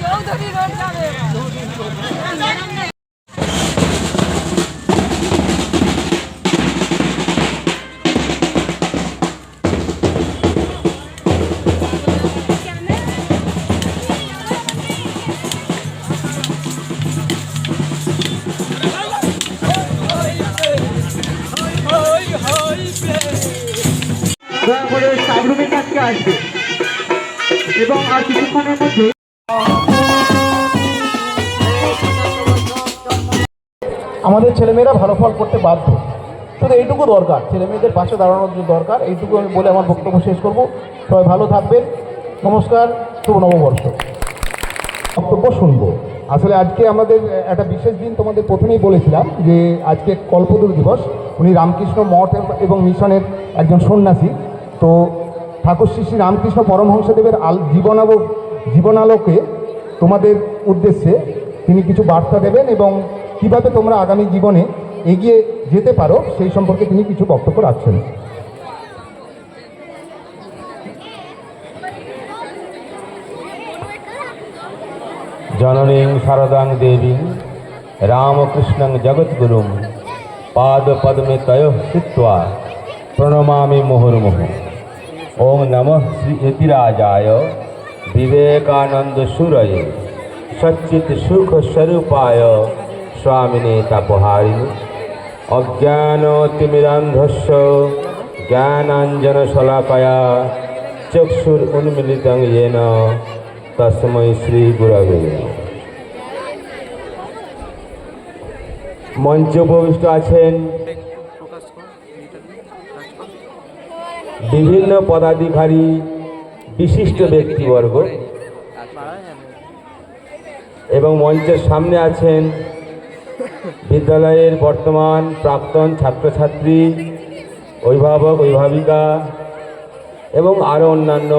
Chowdhury road যাবে দয়া এবং আর কিছুক্ষণের মধ্যে আমাদের ছেলেমেয়েরা ভালো ফল করতে বাধ্য। শুধু এইটুকু দরকার, ছেলেমেয়েদের পাশে দাঁড়ানোর যে দরকার। এইটুকু আমি বলে আমার বক্তব্য শেষ করব। সবাই ভালো থাকবেন। নমস্কার, শুভ নববর্ষ। বক্তব্য শুনব। আসলে আজকে আমাদের, একটা বিশেষ দিন তোমাদের প্রথমেই বলেছিলাম যে আজকে কল্পদুর দিবস। উনি রামকৃষ্ণ মঠ এবং মিশনের একজন সন্ন্যাসী। তো ঠাকুর শ্রী শ্রী রামকৃষ্ণ পরমহংসদেবের আল জীবনাব জীবনালোকে তোমাদের উদ্দেশ্যে তিনি কিছু বার্তা দেবেন এবং কীভাবে তোমরা আগামী জীবনে এগিয়ে যেতে পারো, সেই সম্পর্কে তিনি কিছু বক্তব্য রাখছেন। জননীং শারদাং দেবীং রামকৃষ্ণং জগদ্গুরুং পাদপদ্মে তয় স্থিত্বা প্রণমামি মুহুর্মুহ। ওং নমঃ শ্রী ইতিরাজায় বিবেকানন্দ সুরয়ে সচ্চিত সুখ স্বরূপায় স্বামিনে তাপহারিণী অজ্ঞানতিমিরান্ধস্য জ্ঞানাঞ্জন শলাকয়া চক্ষুর উন্মিলিতং येन তসময় শ্রী গুরবে। মঞ্চে উপবিষ্ট আছেন বিভিন্ন পদাধিকারী বিশিষ্ট ব্যক্তিবর্গ এবং মঞ্চের সামনে আছেন বিদ্যালয়ের বর্তমান প্রাক্তন ছাত্রছাত্রী, অভিভাবক, অভিভাবিকা এবং আরও অন্যান্য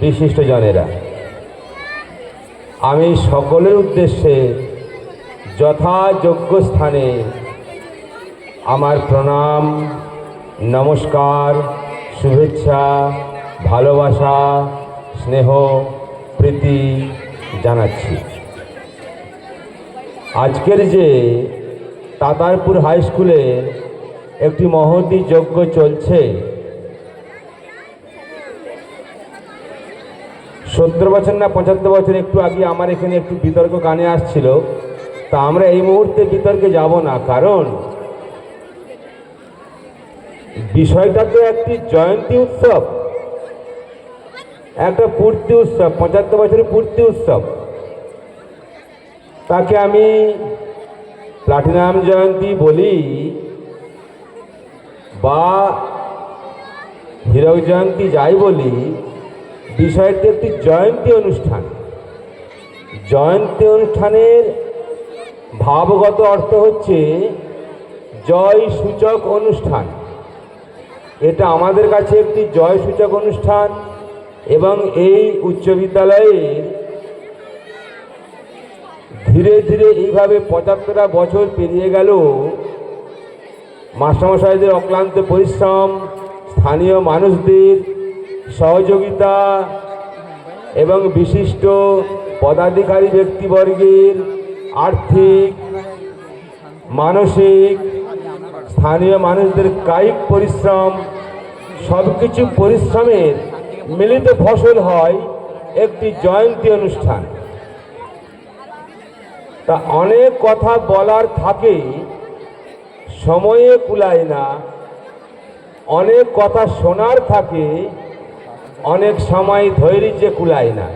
বিশিষ্টজনেরা আমি সকলের উদ্দেশ্যে যথাযোগ্য স্থানে আমার প্রণাম, নমস্কার, শুভেচ্ছা, ভালোবাসা, স্নেহ, প্রীতি জানাচ্ছি। আজকের যে তাতারপুর হাই স্কুলে একটি মহতি যজ্ঞ চলছে, সত্তর বছর না পঁচাত্তর বছর একটু আগে আমার এখানে একটু বিতর্ক কানে আসছিল। তা আমরা এই মুহূর্তে বিতর্কে যাব না, কারণ বিষয়টা তো একটি জয়ন্তী উৎসব, একটা পূর্তি উৎসব, পঁচাত্তর বছরের পূর্তি উৎসব। তাকে আমি প্লাটিনাম জয়ন্তী বলি বা হীরক জয়ন্তী যাই বলি, বিষয়টি একটি জয়ন্তী অনুষ্ঠান। জয়ন্তী অনুষ্ঠানের ভাবগত অর্থ হচ্ছে জয় সূচক অনুষ্ঠান। এটা আমাদের কাছে একটি জয় সূচক অনুষ্ঠান এবং এই উচ্চ বিদ্যালয়ের ধীরে ধীরে এইভাবে পঁচাত্তরটা বছর পেরিয়ে গেল। মাস্টারমশাইদের অক্লান্ত পরিশ্রম, স্থানীয় মানুষদের সহযোগিতা এবং বিশিষ্ট পদাধিকারী ব্যক্তিবর্গের আর্থিক, মানসিক, স্থানীয় মানুষদের কায়িক পরিশ্রম সব কিছু পরিশ্রমের মিলিত ফসল হয় একটি জয়ন্তী অনুষ্ঠান। তা অনেক কথা বলার থাকে, সময়ে কুলায় না। অনেক কথা শোনার থাকে, অনেক সময় ধৈর্যে কুলায় না।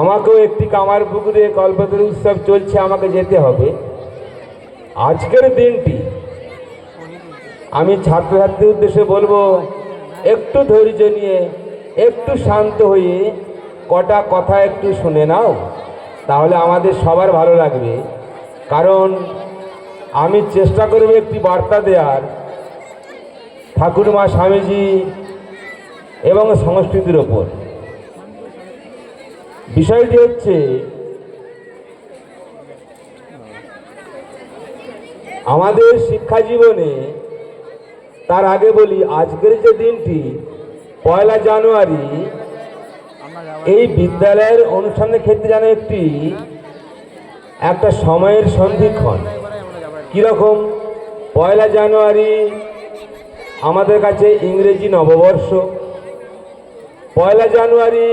আমাকেও একটি কামার পুকুরে কল্পতরু উৎসব চলছে, আমাকে যেতে হবে। আজকের দিনটি আমি ছাত্রছাত্রীর উদ্দেশ্যে বলব, একটু ধৈর্য নিয়ে, একটু শান্ত হয়ে কটা কথা একটু শুনে নাও। তাহলে আমাদের সবার ভালো লাগবে। কারণ আমি চেষ্টা করব একটি বার্তা দেওয়ার ঠাকুরমা স্বামীজি এবং সংস্কৃতির ওপর। বিষয়টি হচ্ছে, আমাদের শিক্ষা জীবনে, তার আগে বলি, আজকের যে দিনটি, পয়লা জানুয়ারি এই বিদ্যালয়ের অনুষ্ঠানের ক্ষেত্রে যেন একটি, একটা সময়ের সন্ধিক্ষণ। কীরকম? পয়লা জানুয়ারি আমাদের কাছে ইংরেজি নববর্ষ। পয়লা জানুয়ারি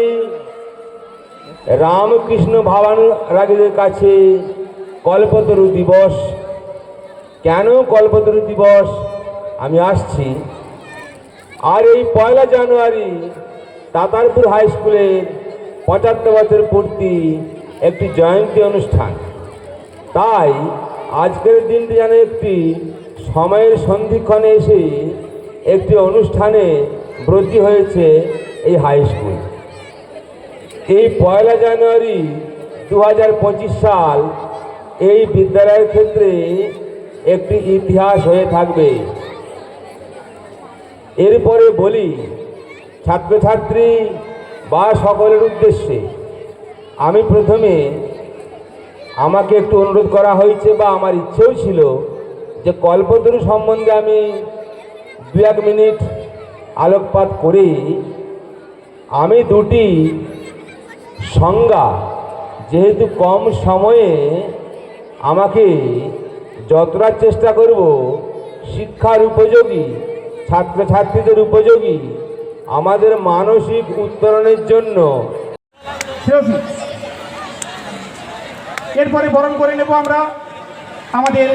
রামকৃষ্ণ ভাবানুরাগীদের কাছে কল্পতরু দিবস। কেন কল্পতরু দিবস? আমি আসছি। আর এই পয়লা জানুয়ারি তাতারপুর হাই স্কুলের পঁচাত্তর বছর পূর্তি একটি জয়ন্তী অনুষ্ঠান। তাই আজকের দিনটি যেন একটি সময়ের সন্ধিক্ষণে এসে একটি অনুষ্ঠানে ব্রতী হয়েছে এই হাই স্কুল। এই পয়লা জানুয়ারি দু হাজার পঁচিশ সাল এই বিদ্যালয়ের ক্ষেত্রে একটি ইতিহাস হয়ে থাকবে। এরপরে বলি ছাত্রছাত্রী বা সকলের উদ্দেশ্যে, আমি প্রথমে আমাকে একটু অনুরোধ করা হয়েছে বা আমার ইচ্ছেও ছিল যে কল্পতরু সম্বন্ধে আমি দু এক মিনিট আলোকপাত করি। আমি দুটি সংজ্ঞা, যেহেতু কম সময়ে আমাকে যতটা চেষ্টা করব, শিক্ষার উপযোগী, ছাত্রছাত্রীদের উপযোগী আমাদের মানসিক উত্তরণের জন্য। এরপরে বরণ করে নেব আমরা। আমাদের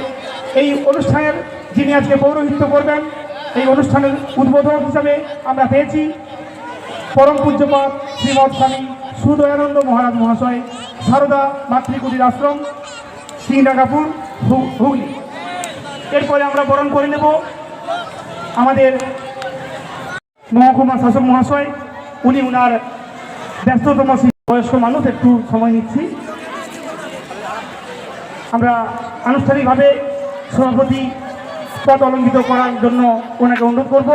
এই অনুষ্ঠানের যিনি আজকে পৌরোহিত্য করবেন, এই অনুষ্ঠানের উদ্বোধক হিসাবে আমরা পেয়েছি পরম পূজ্যপাত শ্রীমৎ স্বামী সুদয়ানন্দ মহারাজ মহাশয়, সারদা মাতৃকুটির আশ্রম সিংডাঙ্গাপুর হুগলি। এরপরে আমরা বরণ করে নেব আমাদের মহকুমা শাসক মহাশয়, উনি উনার ব্যস্ততম বয়স্ক মানুষ, একটু সময় নিচ্ছি। আমরা আনুষ্ঠানিকভাবে সভাপতি পদ অলঙ্কিত করার জন্য ওনাকে অনুরোধ করব।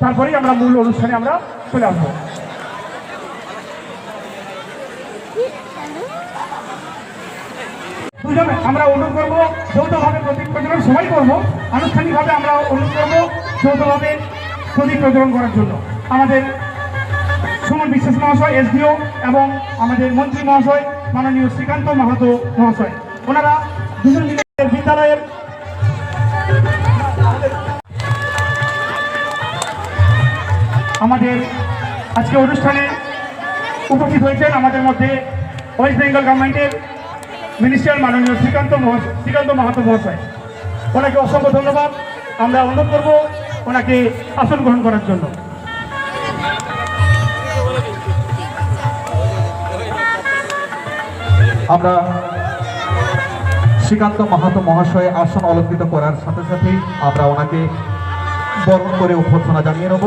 তারপরেই আমরা মূল অনুষ্ঠানে আমরা চলে আসব। আমরা অনুরোধ করব, যৌথভাবে প্রদীপ প্রজ্বলন সবাই করব। আনুষ্ঠানিকভাবে আমরা অনুরোধ করব, যৌথভাবে প্রদীপ প্রজ্বলন করার জন্য। আমাদের সুমন বিশ্বাস মহাশয়, এসডিও, এবং আমাদের মন্ত্রী মহাশয়, মাননীয় শ্রীকান্ত মাহাতো মহাশয়। ওনারা দুজন বিদ্যালয়ের আমাদের আজকে অনুষ্ঠানে উপস্থিত হয়েছেন আমাদের মধ্যে ওয়েস্ট বেঙ্গল গভর্নমেন্টের মিনিস্টার মাননীয় শ্রীকান্ত মহাশয় শ্রীকান্ত মাহাতো মহাশয়। ওনাকে অসংখ্য ধন্যবাদ। আমরা অনুরোধ করব ওনাকে আসন গ্রহণ করার জন্য। আমরা শ্রীকান্ত মাহাতো মহাশয় আসন অলঙ্কৃত করার সাথে সাথেই আমরা ওনাকে বরণ করে অভ্যর্থনা জানিয়ে নেব।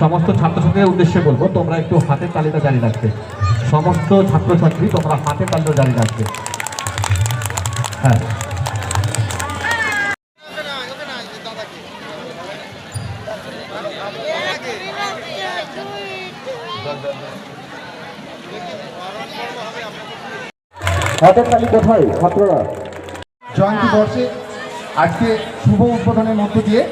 সমস্ত ছাত্রছাত্রীদের উদ্দেশ্যে বলব, তোমরা একটু হাতের তালিকা জারি রাখবে সমস্ত ছাত্রছাত্রী তোমরা হাতে তালিকা জারি রাখবে। হ্যাঁ। হাতের তালি কোথায় ছাত্ররা? জয়ন্তী বর্ষে আজকে শুভ উদ্বোধনের মধ্য দিয়ে